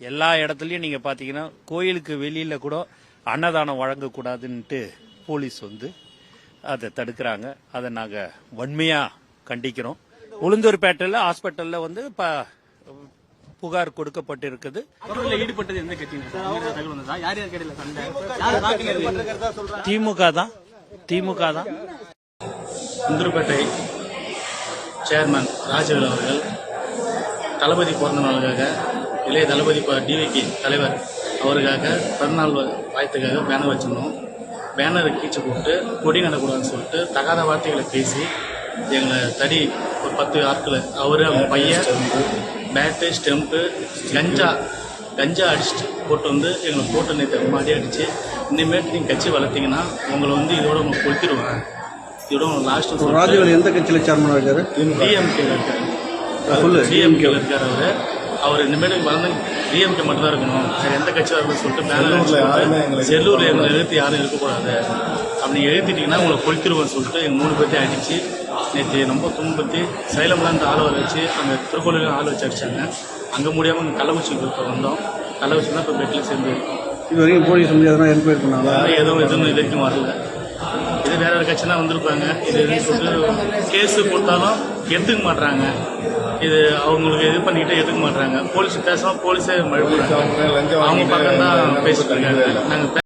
எல்லா இடத்துலயும் நீங்க பாத்தீங்கன்னா கோயிலுக்கு வெளியில கூட அன்னதானம் வழங்கக்கூடாதுன்ட்டு போலீஸ் வந்து அதை தடுக்கிறாங்க. அதை நாங்க வன்மையா கண்டிக்கிறோம். உளுந்தூர்பேட்டையில் ஹாஸ்பிட்டல்ல வந்து ப- புகார் கொடுக்கப்பட்டிருக்குது. ஈடுபட்டது எந்த திமுக தான் திமுக தான். சுந்தரப்பேட்டை சேர்மன் ராஜவேல் அவர்கள் தளபதி பிறந்த நாளுக்காக இளைய தளபதி டிவிக்கு தலைவர் அவருக்காக பிறந்தநாள் வாழ்த்துக்காக பேனர் வச்சிருந்தோம். பேனரை கீச்சு போட்டு கொடி நடக்கூடாதுன்னு சொல்லிட்டு தகாத வார்த்தைகளை பேசி எங்களை தடி ஒரு பத்து ஆட்கள் அவரு அவங்க பையன் பேட்டு ஸ்டெம்ப்பு கஞ்சா கஞ்சா அடிச்சுட்டு போட்டு வந்து எங்களை போட்டு நேற்று ரொம்ப அடி அடிச்சு இனிமேட்டு நீங்கள் கட்சி வளர்த்தீங்கன்னா உங்களை வந்து இதோட உங்களை கொளுத்திடுவேன் இதோட லாஸ்ட் ராஜவேல் எந்த கட்சியில சேர்மனா இருக்காரு. டிஎம்கேல இருக்காரு. டிஎம்கேல இருக்காரு அவரு. அவர் இனிமேட்டு வளர்ந்து டிஎம்கே மட்டும் தான் இருக்கணும். வேற எந்த கட்சியாக இருக்கணும் சொல்லிட்டு பேனர் அடிச்சு செல்லூர்ல எங்களை எழுத்து யாரும் இருக்கக்கூடாது. அப்படி எழுதிட்டீங்கன்னா உங்களை கொளுத்திடுவேன் சொல்லிட்டு எங்க மூணு பேர்த்தையும் அடிச்சு நேற்று ரொம்ப துன்பத்தி சைலம்லாம் ஆள் வர வச்சு அங்கே திருக்கோயிலையும் ஆள் வச்சு அடிச்சாங்க. அங்கே முடியாமல் இங்கே கள்ளக்குறிச்சிக்கு இப்போ வந்தோம். கள்ளக்குறிச்சி தான் இப்போ பெட்டில் சேர்ந்து இருக்கோம். இது வரைக்கும் போலீஸ் வந்து எதனா என்கொயரி பண்ணாங்களா அதனால எதுவும் எதுவும் இது வரைக்கும் வரல. இது வேற ஒரு கட்சினா வந்திருப்பாங்க. இது கேஸ் கொடுத்தாலும் எடுத்துக்க மாட்றாங்க. இது அவங்களுக்கு இது பண்ணிக்கிட்டு எடுத்துக்க மாட்றாங்க. போலீஸ் பேசாம போலீஸே மழை அவங்க பக்கம் தான் பேசிட்டு இருக்காங்க. நாங்கள்